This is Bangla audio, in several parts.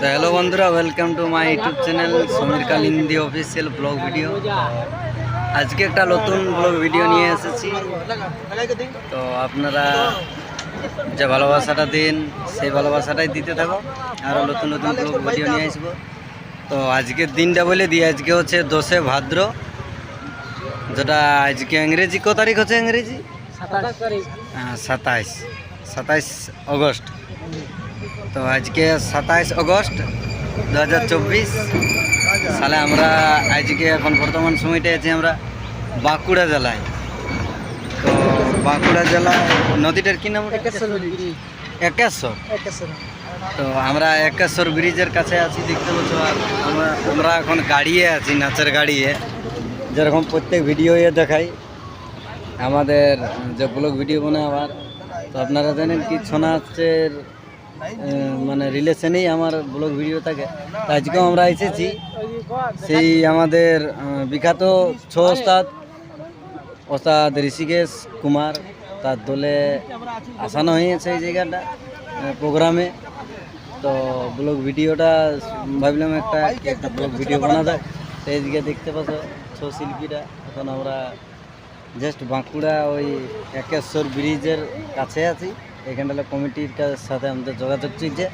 তো হ্যালো বন্ধুরা welcome to my YouTube channel Samir Kalindi official blog video আজকে একটা নতুন ব্লগ ভিডিও নিয়ে এসেছি। তো আপনারা যে ভালোবাসাটা দিন সেই ভালোবাসাটাই দিতে থাকো। আরও নতুন নতুন ব্লগ ভিডিও নিয়ে আসব। তো আজকের দিনটা বলে দিই আজকে হচ্ছে দশে ভাদ্র। যেটা আজকে ইংরেজি ক তারিখ হচ্ছে ইংরেজি? সাতাইশ সাতাইশ অগস্ট তো আজকে সাতাইশ অগস্ট দু হাজার চব্বিশ। সালে আমরা আজকে এখন বর্তমান সময়টা আছি আমরা বাঁকুড়া জেলায়। তো বাঁকুড়া জেলায় নদীটার কি নাম? একেশ্বর তো আমরা একেশ্বর ব্রিজের কাছে আছি দেখতে পাচ্ছ আর আমরা আমরা এখন গাড়িয়ে আছি নাচের গাড়িয়ে। যেরকম প্রত্যেক ভিডিও এ দেখাই আমাদের যে ব্লগ ভিডিও বানায় আবার তো আপনারা জানেন কি ছৌ নাচের মানে রিলেশনেই আমার ব্লগ ভিডিও থাকে। আজকেও আমরা এসেছি। সেই আমাদের বিখ্যাত ছৌ ওস্তাদ ওস্তাদ ঋষিকেশ কুমার, তার দলে আসানো হয়েছে এই জায়গাটা প্রোগ্রামে। তো ব্লগ ভিডিওটা, ভাবলাম একটা একটা ব্লগ ভিডিও বানা তো এইদিকে দেখতে পাচ্ছ ছৌ শিল্পীরা। এখন আমরা জাস্ট বাঁকুড়া ওই একেশ্বর ব্রিজের কাছে আছি। এখানটা কমিটির সাথে আমাদের যোগাযোগ চলছে।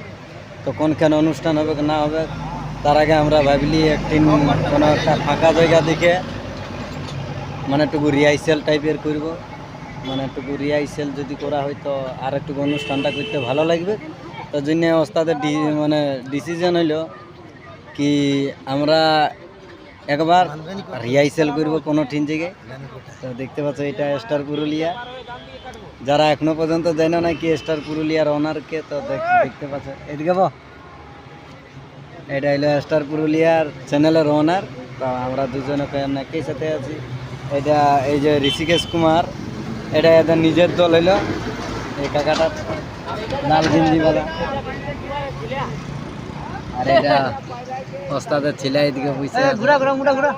তো কোনখানে অনুষ্ঠান হবে, না হবে, তার আগে আমরা ভাবলি একদিন কোনো একটা ফাঁকা জায়গা দেখে মানে একটু রিহাইসেল টাইপের করব। মানে একটু রিহাইসেল যদি করা হয় তো আর একটু অনুষ্ঠানটা করতে ভালো লাগবে। তো জন্য ওস্তাদের মানে ডিসিশন হইল কি আমরা একবার রিহাইসেল করব কোনো ঠিন জায়গায় তো দেখতে পাচ্ছ, এটা স্টার পুরুলিয়া। যারা এখনও পর্যন্ত জানো না কি স্টার পুরুলিয়ার ওনারকে তো দেখ- দেখতে পাচ্ছ। এদিকে বো। এটা হলো স্টার পুরুলিয়ার চ্যানেলের ওনার তো আমরা দুজনে নাকি সাথে আছি। এটা এই যে ঋষিকেশ কুমার। এটা এদের নিজের দল হইল। এই কাকাটা লাল জিন্দিওয়ালা আর এটা ওস্তাদের ছেলে এদিকে বুঝছে ঘুরা ঘুরা ঘুরা ঘুরা।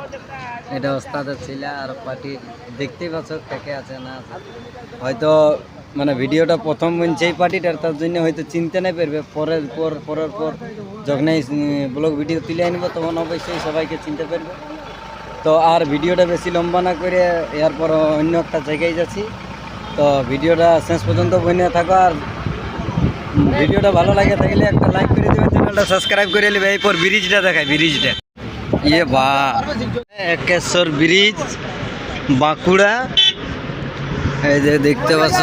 এটা ওস্তাদের ছেলে আর পার্টি। দেখতেই পাচ্ছ কাকে আছে না হয়তো মানে ভিডিওটা প্রথম বলছে এই পার্টিটার তার জন্য হয়তো চিনতে নাই পারবে। পরের পর পরের পর যখন এই ব্লগ ভিডিও তুলে আনব তখন অবশ্যই সবাইকে চিনতে পারবে। তো আর ভিডিওটা বেশি লম্বা না করে এরপর অন্য একটা জায়গায় যাচ্ছি। তো ভিডিওটা শেষ পর্যন্ত বনে থাকো আর ভিডিওটা ভালো লাগে থাকলে একটা লাইক করে দেবে চ্যানেলটা সাবস্ক্রাইব করে নেবে, এরপর ব্রিজটা দেখায় ব্রিজটা ইয়ে বা, একেশ্বর ব্রিজ বাঁকুড়া। এই যে দেখতে পাচ্ছ।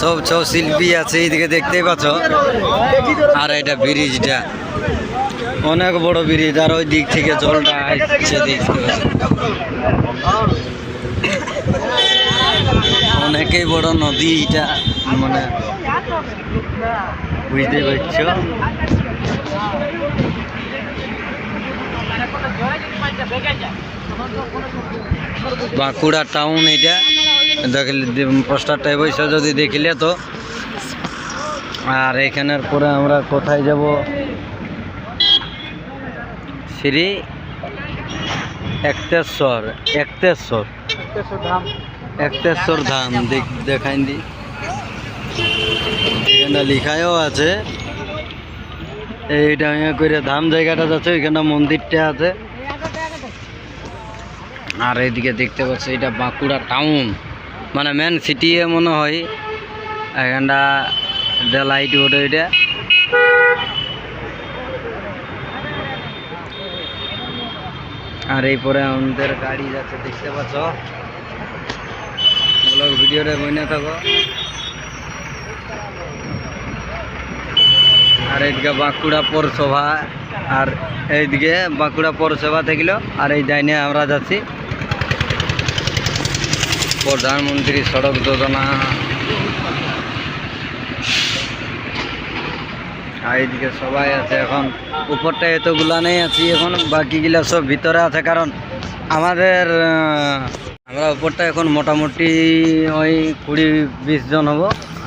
সব সব শিল্পী আছে, এইদিকে দেখতেই পাচ্ছ। আর এটা ব্রিজটা অনেক বড় ব্রিজ আর ওই দিক থেকে জলটা আসছে, দেখতে পাচ্ছ। অনেকেই বড় নদী, এটা মানে বুঝতে পারছ? বাঁকুড়া টাউন এটা। দেখলে পোস্টারটা বসে যদি দেখিলে তো। আর এখানের পরে আমরা কোথায় যাব? শ্রী একতেশ্বর একতেশ্বর একতেশ্বর ধাম দেখ- দেখাই দি এখানে লিখায়ও আছে। এইটা করে ধাম জায়গাটা যাচ্ছে, ওইখানে মন্দিরটা আছে। আর এইদিকে দেখতে পাচ্ছি এটা বাঁকুড়া টাউন। মানে মেন সিটি মনে হয়। এখানটা লাইট বোর্ড এটা আর এই পরে আমাদের গাড়ি যাচ্ছে, দেখতে পাচ্ছ? ব্লগ ভিডিওটা বইনে থাকো আর এইদিকে বাঁকুড়া পৌরসভা আর এইদিকে বাঁকুড়া পৌরসভা থেকেলো আর এই ডাইনে আমরা যাচ্ছি। প্রধানমন্ত্রী সড়ক যোজনা। আর এইদিকে সবাই আছে এখন। উপরটা এতগুলা নেই আছি এখন, বাকিগুলা সব ভিতরে আছে, কারণ আমাদের আমরা উপরটা এখন মোটামুটি ওই কুড়ি বিশ জন হব,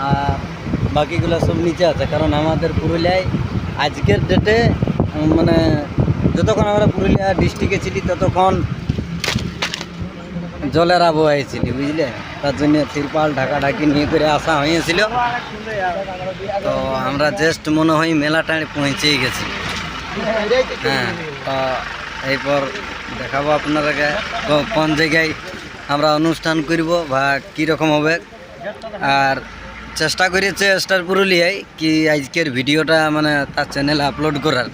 আর বাকিগুলো সব নিচে আছে, কারণ আমাদের পুরুলিয়ায় আজকের ডেটে মানে যতক্ষণ আমরা পুরুলিয়া ডিস্ট্রিক্টে ছিলি, ততক্ষণ জলের আবহাওয়া ছিল, বুঝলে? তার জন্য তিরপাল ঢাকা ঢাকি নিয়ে করে আসা হয়েছিল। তো আমরা জাস্ট মনে হয় মেলা টাড়ি পৌঁছেই গেছি। হ্যাঁ তো এরপর দেখাবো আপনাদেরকে, কোন জায়গায় আমরা অনুষ্ঠান করব বা কীরকম হবে। আর চেষ্টা করেছে স্টার পুরুলিয়ায় কি আজকের ভিডিওটা মানে তার চ্যানেলে আপলোড করার।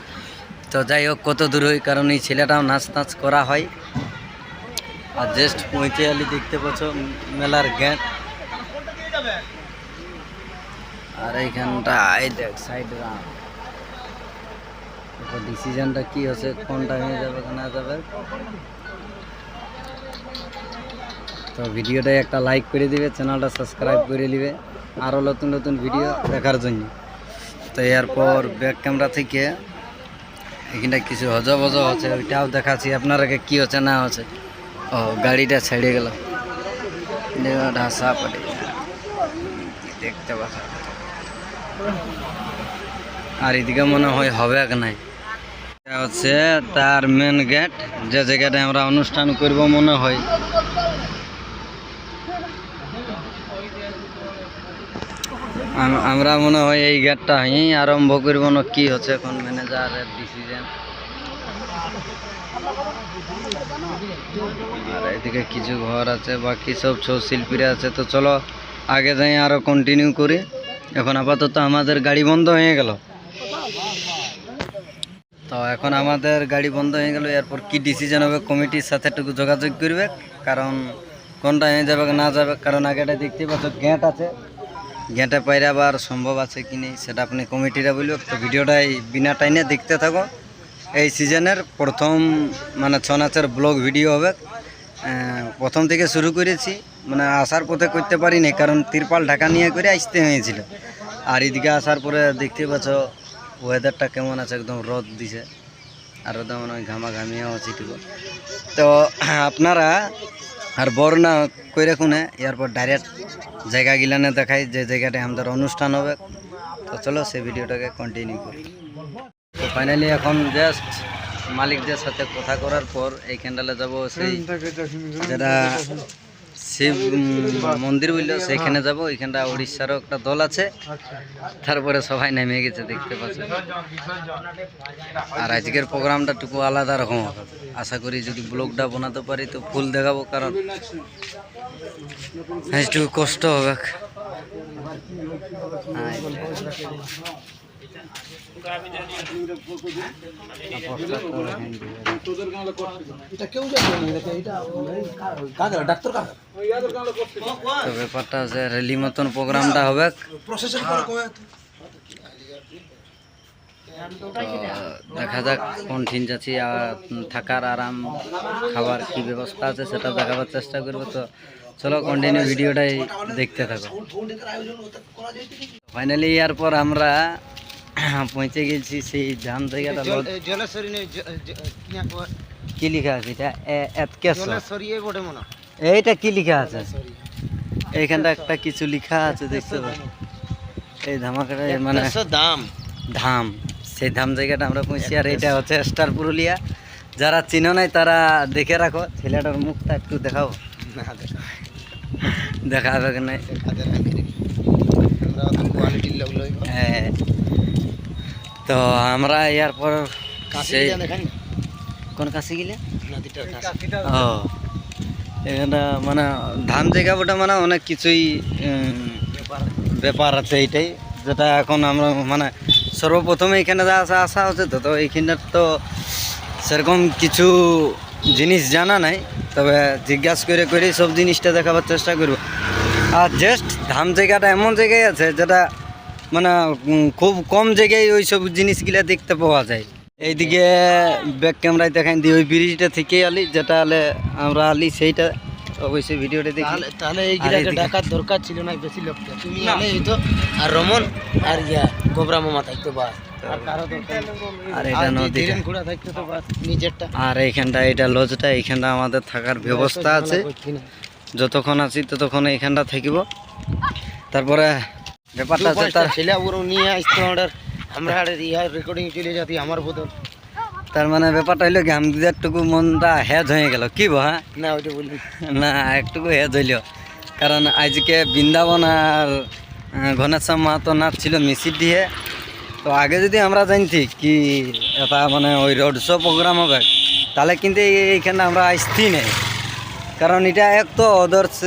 তো যাই হোক, কত দূর হয়, কারণ এই ছেলেটাও নাচ নাচ করা হয়। আর জাস্ট পৌঁছে আলি দেখতে পাচ্ছ, মেলার গেট আর এইখানটা, এই দেখ সাইড ডিসিশনটা কি হচ্ছে কোন টাইমে যাবে না যাবে। তো ভিডিওটায় একটা লাইক করে দিবে চ্যানেলটা সাবস্ক্রাইব করে দিবে আরও নতুন নতুন ভিডিও দেখার জন্য। তো এরপর ব্যাক ক্যামেরা থেকে এখানটা কিছু হজবজ আছে, ওইটাও দেখাচ্ছি, আপনারাকে কি হচ্ছে না হচ্ছে। ও, গাড়িটা ছেড়ে গেল। ঢাসা পড়ে। দেখতে পাচ্ছ। আর এদিকে মনে হয় হবে কি নাই? হচ্ছে তার মেন গেট যে জায়গাটায় আমরা অনুষ্ঠান করব মনে হয়। আমরা মনে হয় এই গেটটা হি আরম্ভ করব না, কি হচ্ছে এখন ম্যানেজারের ডিসিশন আর এদিকে কিছু ঘর আছে, বাকি সব ছৌ শিল্পীরা আছে, তো চলো আগে যাই আরও কন্টিনিউ করি। এখন আপাতত আমাদের গাড়ি বন্ধ হয়ে গেল। তো এখন আমাদের গাড়ি বন্ধ হয়ে গেল, এরপর কি ডিসিশন হবে, কমিটির সাথে একটু যোগাযোগ করবে, কারণ কোনটা হয়ে যাবে, না যাবে, কারণ আগেটা দেখতে পাচ্ছ গেট আছে। গেটে পাইরে আবার সম্ভব আছে কি নেই, সেটা আপনি কমিটিরা বলবে তো ভিডিওটাই বিনা টাইনে দেখতে থাকো। এই সিজনের প্রথম মানে ছ নাচের ব্লগ ভিডিও হবে। প্রথম থেকে শুরু করেছি মানে আসার পথে করতে পারিনি, কারণ তিরপাল ঢাকা নিয়ে করে আসতে হয়েছিল। আর এদিকে আসার পরে দেখতে পাচ্ছ ওয়েদারটা কেমন আছে, একদম রোদ দিছে। আর একদম মনে হয় ঘামা ঘামিয়াও আছে তো, আপনারা আর বড় না করে রাখুন এরপর ডাইরেক্ট জায়গা গিলানে দেখাই যে জায়গাটা আমাদের অনুষ্ঠান হবে। তো চলো সেই ভিডিওটাকে কন্টিনিউ করি। তো ফাইনালি এখন জাস্ট মালিকদের সাথে কথা করার পর এই ক্যান্ডেলে যাব সেই যেটা শিব মন্দির বলল সেখানে যাব। ওইখানটা উড়িষ্যারও একটা দল আছে। তারপরে সবাই নেমে গেছে দেখতে পাচ্ছে। আর আজকের প্রোগ্রামটা টুকু আলাদা রকম আশা করি যদি ব্লগটা বানাতে পারি তো ফুল দেখাবো কারণ একটু কষ্ট হবে। হ্যাঁ, তো ব্যাপারটা আছে রেলি মতন প্রোগ্রামটা হবে। দেখা যাক কোন ঠিন যাচ্ছি থাকার আরাম খাবার কি ব্যবস্থা আছে সেটা দেখাবার চেষ্টা করব। তো চলো কন্টিনিউ ভিডিওটাই দেখতে থাকো। ফাইনালি এরপর আমরা পৌঁছে গেছি সেই ধাম জায়গাটা জলেশ্বরী কি লেখা আছে এটা? এইটা কি লেখা আছে? এইখানটা একটা কিছু লেখা আছে দেখতে পাচ্ছ। এই ধামাকাটা মানে দাম ধাম। সেই ধাম জায়গাটা আমরা পৌঁছি আর এটা হচ্ছে স্টার পুরুলিয়া। যারা চিনো নাই তারা দেখে রাখো। ছেলেটার মুখটা একটু দেখাও। দেখা দেখাবে লইব। হ্যাঁ। তো আমরা এরপর কাশি দেখান কোন কাছে গেলে? ও। এখানটা মানে ধান জায়গা বটে মানে অনেক কিছুই ব্যাপার আছে এইটাই যেটা এখন আমরা মানে সর্বপ্রথমে এখানে যা আসা আসা হচ্ছে তো তো এইখানটার তো সেরকম কিছু জিনিস জানা নাই। তবে জিজ্ঞাসা করে করে সব জিনিসটা দেখাবার চেষ্টা করব। আর জাস্ট ধান জায়গাটা এমন জায়গায় আছে যেটা মানে খুব কম জায়গায় ওই সব জিনিসগুলা দেখতে পাওয়া যায়। এইদিকে ব্যাক ক্যামেরায় দেখাই দিই ওই ব্রিজটা থেকে আলি যেটা আলে আমরা আলি সেইটা অবশ্যই ভিডিওটা দেখি। তাহলে এই আর ডাকার দরকার ছিল না বেশি লোককে তুমি এলে এই তো আর রমন আর ইয়া গোবরা মামা থাকতো বাস। আর কারও দরকার নেই। আর এটা আর দুই ঘোড়া থাকতো তো বাস নিজেরটা। আর এইখানটা এটা লজটা এইখানটা আমাদের থাকার ব্যবস্থা আছে। যতক্ষণ আছি ততক্ষণ এইখানটা থাকিব। তারপরে ব্যাপারটা আছে তার ছেলে ওর নিয়ে আসতো অর্ডার আমরা আর ইয়া রেকর্ডিং চলে যাতি আমার বদল তার মানে ব্যাপারটা হইল কি আমাদের একটুকু মনটা হেজ হয়ে গেল কি বো হ্যাঁ? না ওইটা বলবি। না একটুকু হেজ হইল। কারণ আজকে বৃন্দাবন আর ঘনেশ্যাম মাহাতো নাচ ছিল মিছিল দিয়ে। তো আগে যদি আমরা জানতি কি এটা মানে ওই রোড শো প্রোগ্রাম হবে তাহলে কিন্তু এইখানে আমরা আসতি নেই। কারণ এটা এক তো অদার্স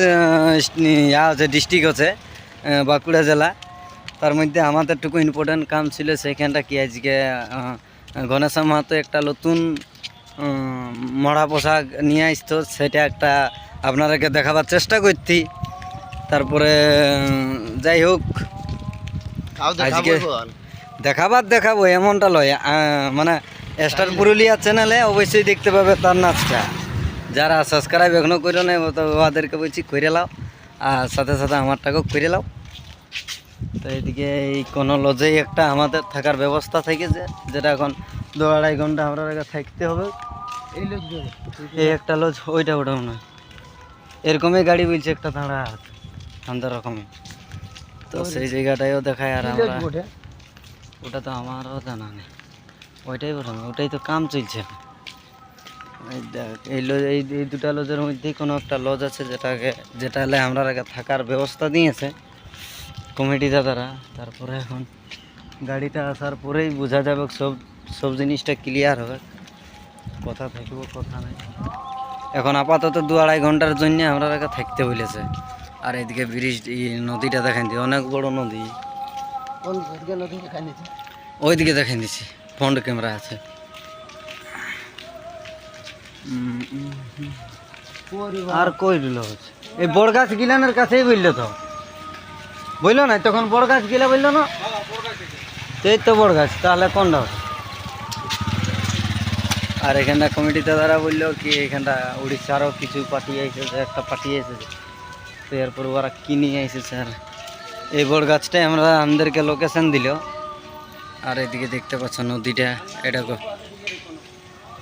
ইয়া আছে ডিস্ট্রিক্ট আছে। বাঁকুড়া জেলা। তার মধ্যে আমাদের টুকু ইম্পর্টেন্ট কাম ছিল সেইখানটা কি আজকে গণেশ মাহাতো একটা নতুন মরা পোশাক নিয়ে আসতো। সেটা একটা আপনাদেরকে দেখাবার চেষ্টা করতি তারপরে যাই হোক আজকে দেখাবার দেখাবো এমনটা লয়। মানে স্টার পুরুলিয়া চ্যানেলে অবশ্যই দেখতে পাবে তার নাচটা। যারা সাবস্ক্রাইব এখনও করে নেই তো ওদেরকে বলছি করে লাও। আর সাথে সাথে আমারটাকেও করে লাও। তো এদিকে এই কোনো লজেই একটা আমাদের থাকার ব্যবস্থা থেকেছে যেটা এখন দু আড়াই ঘণ্টা আমরা থাকতে হবে। এই যাবে। এই একটা লজ ওইটা ওটা মনে হয়। এরকমই গাড়ি বলছে একটা দাঁড়া আমাদের রকমই। তো সেই জায়গাটাও দেখায় আর আমরা? ওটা তো আমারও জানা নেই। ওইটাই বললাম ওটাই তো কাম চলছে। এই দেখ, এই লজ এই এই দুটা লজের মধ্যেই কোনো একটা লজ আছে যেটাকে যেটা হলে আমরা আগে থাকার ব্যবস্থা দিয়েছে কমিটি দাদারা। তারপরে এখন গাড়িটা আসার পরেই বোঝা যাবে সব সব জিনিসটা ক্লিয়ার হবে। কথা থাকব কথা নাই। এখন আপাতত দু আড়াই ঘণ্টার জন্য আমরা আগে থাকতে বলেছে। আর এদিকে ব্রিজ নদীটা দেখেন দি অনেক বড় নদী। কোন নদী? ওইদিকে দেখেন দিছি ফ্রন্ট ক্যামেরা আছে। আর কই দিল এই বড় গাছ গিলানের কাছেই বলল তো। বলল না? তখন বড় গাছ গিলা বলল না? এই তো বড় গাছ তাহলে কোনটা? আর এখানটা কমিটিতে দ্বারা বলল কি, এখানটা উড়িষ্যারও কিছু পার্টি এসেছে, একটা পার্টি এসেছে। তো এরপর ওরা কি নিয়ে এসেছে আর এই বড় গাছটাই আমরা আমাদেরকে লোকেশন দিল। আর এদিকে দেখতে পাচ্ছ নদীটা, এটা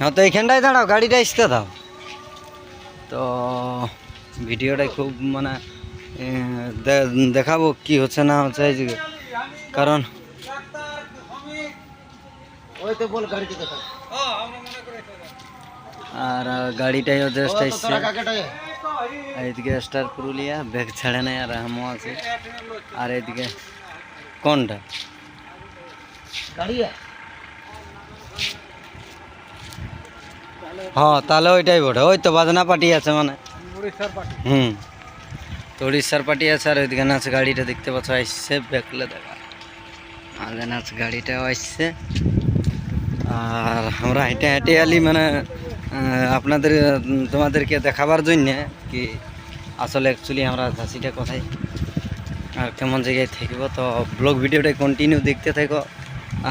হ্যাঁ তো এইখানটায় দাঁড়াও গাড়িটা আসতে দাও। তো ভিডিওটা খুব মানে দেখাবো কি হচ্ছে না হচ্ছে এই যে কারণ আর গাড়িটাই জাস্ট আসছে? আর এদিকে স্টার পুরুলিয়া ব্যাগ ছাড়ে নাই আর আমও আছে। আর এদিকে কোনটা? গাড়ি। হ্যাঁ তাহলে ওইটাই বটে। ওই তো বাজনা পার্টি আছে মানে। হুম। তো উড়িষ্যার পার্টি আছে আর ওইদিকে নাচ গাড়িটা দেখতে পাচ্ছ আসছে দেখলে দেখা। আগে নাচ গাড়িটাও আসছে আর আমরা হেঁটে হেঁটে আলি মানে আপনাদের তোমাদেরকে দেখাবার জন্য কি আসলে অ্যাকচুয়ালি আমরা ঝাঁসিটা কোথায় আর কেমন জায়গায় থাকব তো ব্লগ ভিডিওটা কন্টিনিউ দেখতে থাকো।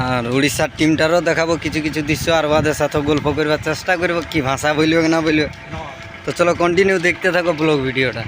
আর উড়িষ্যার টিমটারও দেখাবো, কিছু কিছু দৃশ্য, আর ওদের সাথে গল্প করবার চেষ্টা করব, কি ভাষা বলবে না বলবে তো চলো কন্টিনিউ দেখতে থাকো ব্লগ ভিডিওটা